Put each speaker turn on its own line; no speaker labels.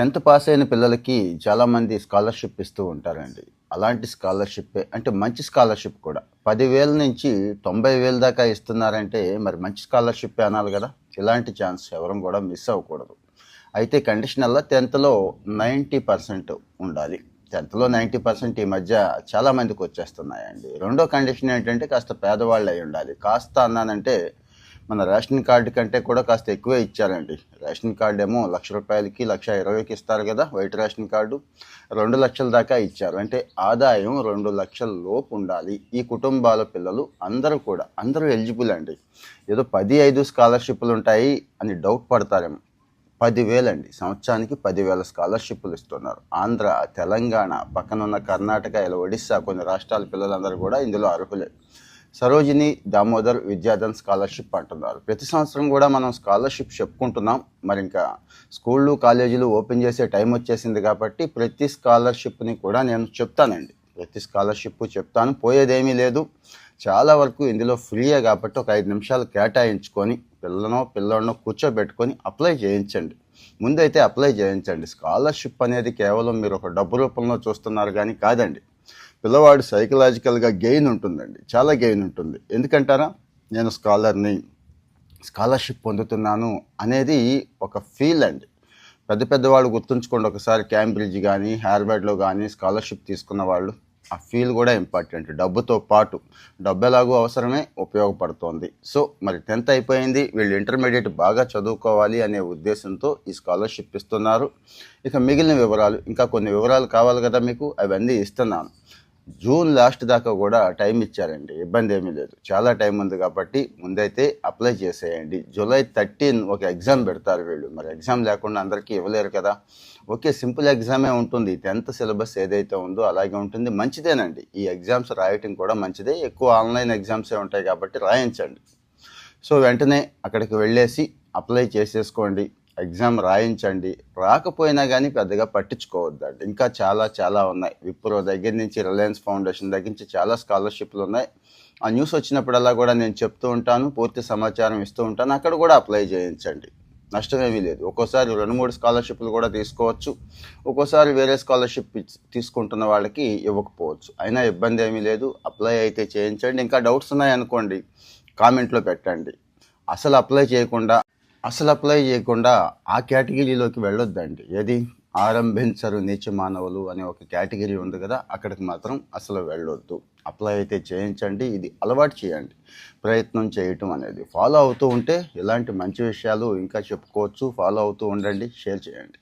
Tenth pass అయిన పిల్లలకి చాలామంది స్కాలర్షిప్ ఇస్తూ ఉంటారండి. అలాంటి స్కాలర్షిప్పే అంటే మంచి స్కాలర్షిప్ కూడా. పదివేల నుంచి తొంభై వేల దాకా ఇస్తున్నారంటే మరి మంచి స్కాలర్షిప్ అనాలి కదా? ఇలాంటి ఛాన్స్ ఎవరం కూడా మిస్ అవ్వకూడదు. అయితే కండిషన్ అలా టెన్త్లో నైంటీ పర్సెంట్ ఉండాలి. టెన్త్లో నైంటీ పర్సెంట్ ఈ మధ్య చాలా మందికి వచ్చేస్తున్నాయండి. రెండో కండిషన్ ఏంటంటే కాస్త పేదవాళ్ళు అయి ఉండాలి. కాస్త అన్నానంటే మన రేషన్ కార్డు కంటే కూడా కాస్త ఎక్కువే ఇచ్చారండి. రేషన్ కార్డు ఏమో లక్ష రూపాయలకి లక్ష ఇరవైకి ఇస్తారు కదా వైట్ రేషన్ కార్డు. రెండు లక్షల దాకా ఇచ్చారు. అంటే ఆదాయం రెండు లక్షల లోపు ఉండాలి. ఈ కుటుంబాల పిల్లలు అందరూ కూడా అందరూ ఎలిజిబుల్ అండి. ఏదో పది ఐదు స్కాలర్షిప్లు ఉంటాయి అని డౌట్ పడతారేమో. పదివేలండి సంవత్సరానికి పదివేల స్కాలర్షిప్లు ఇస్తున్నారు. ఆంధ్ర తెలంగాణ పక్కనున్న కర్ణాటక ఇలా ఒడిస్సా కొన్ని రాష్ట్రాల పిల్లలందరూ కూడా ఇందులో అర్హులే. సరోజిని దామోదర్ విద్యాధన్ స్కాలర్షిప్ అంటున్నారు. ప్రతి సంవత్సరం కూడా మనం స్కాలర్షిప్ చెప్పుకుంటున్నాం. మరి ఇంకా స్కూళ్ళు కాలేజీలు ఓపెన్ చేసే టైం వచ్చేసింది కాబట్టి ప్రతి స్కాలర్షిప్ని కూడా నేను చెప్తానండి. ప్రతి స్కాలర్షిప్ చెప్తాను. పోయేదేమీ లేదు. చాలా వరకు ఇందులో ఫ్రీయే కాబట్టి ఒక ఐదు నిమిషాలు కేటాయించుకొని పిల్లనో పిల్లనో కూర్చోబెట్టుకొని అప్లై చేయించండి. ముందైతే అప్లై చేయించండి. స్కాలర్షిప్ అనేది కేవలం మీరు ఒక డబ్బు రూపంలో చూస్తున్నారు కానీ కాదండి. పిల్లవాడు సైకలాజికల్గా గెయిన్ ఉంటుందండి. చాలా గెయిన్ ఉంటుంది. ఎందుకంటారా? నేను స్కాలర్ని స్కాలర్షిప్ పొందుతున్నాను అనేది ఒక ఫీల్ అండి. పెద్ద పెద్దవాళ్ళు గుర్తుంచుకోండి ఒకసారి క్యాంబ్రిడ్జ్ కానీ హార్వర్డ్లో కానీ స్కాలర్షిప్ తీసుకున్న వాళ్ళు ఆ ఫీల్ కూడా ఇంపార్టెంట్ డబ్బుతో పాటు డబ్బు ఎలాగో అవసరమే ఉపయోగపడుతోంది. సో మరి టెన్త్ అయిపోయింది వీళ్ళు ఇంటర్మీడియట్ బాగా చదువుకోవాలి అనే ఉద్దేశంతో ఈ స్కాలర్షిప్ ఇస్తున్నారు. ఇక మిగిలిన వివరాలు ఇంకా కొన్ని వివరాలు కావాలి కదా మీకు? అవన్నీ ఇస్తున్నాను. జూన్ లాస్ట్ దాకా కూడా టైం ఇచ్చారండి. ఇబ్బంది ఏమీ లేదు. చాలా టైం ఉంది కాబట్టి ముందైతే అప్లై చేసేయండి. జూలై థర్టీన్ ఒక ఎగ్జామ్ పెడతారు వీళ్ళు. మరి ఎగ్జామ్ లేకుండా అందరికీ ఇవ్వలేరు కదా. ఓకే సింపుల్ ఎగ్జామే ఉంటుంది. టెన్త్ సిలబస్ ఏదైతే ఉందో అలాగే ఉంటుంది. మంచిదేనండి. ఈ ఎగ్జామ్స్ రాయటం కూడా మంచిదే. ఎక్కువ ఆన్లైన్ ఎగ్జామ్సే ఉంటాయి కాబట్టి రాయించండి. సో వెంటనే అక్కడికి వెళ్ళేసి అప్లై చేసేసుకోండి. ఎగ్జామ్ రాయించండి. రాకపోయినా కానీ పెద్దగా పట్టించుకోవద్దండి. ఇంకా చాలా చాలా ఉన్నాయి. విప్రో దగ్గర నుంచి రిలయన్స్ ఫౌండేషన్ దగ్గర నుంచి చాలా స్కాలర్షిప్లు ఉన్నాయి. ఆ న్యూస్ వచ్చినప్పుడల్లా కూడా నేను చెప్తూ ఉంటాను పూర్తి సమాచారం ఇస్తూ ఉంటాను. అక్కడ కూడా అప్లై చేయించండి. నష్టమేమీ లేదు. ఒక్కోసారి రెండు మూడు స్కాలర్షిప్లు కూడా తీసుకోవచ్చు. ఒక్కోసారి వేరే స్కాలర్షిప్ తీసుకుంటున్న వాళ్ళకి ఇవ్వకపోవచ్చు. అయినా ఇబ్బంది ఏమీ లేదు. అప్లై అయితే చేయించండి. ఇంకా డౌట్స్ ఉన్నాయనుకోండి కామెంట్లో పెట్టండి. అసలు అప్లై చేయకుండా అసలు అప్లై చేయకుండా ఆ కేటగిరీలోకి వెళ్ళొద్దండి. ఏది? ఆరంభించరు నీచ మానవులు అనే ఒక కేటగిరీ ఉంది కదా అక్కడికి మాత్రం అసలు వెళ్ళొద్దు. అప్లై అయితే చేయించండి ఇది అలవాటు చేయండి. ప్రయత్నం చేయటం అనేది. ఫాలో అవుతూ ఉంటే ఇలాంటి మంచి విషయాలు ఇంకా చెప్పుకోవచ్చు. ఫాలో అవుతూ ఉండండి షేర్ చేయండి.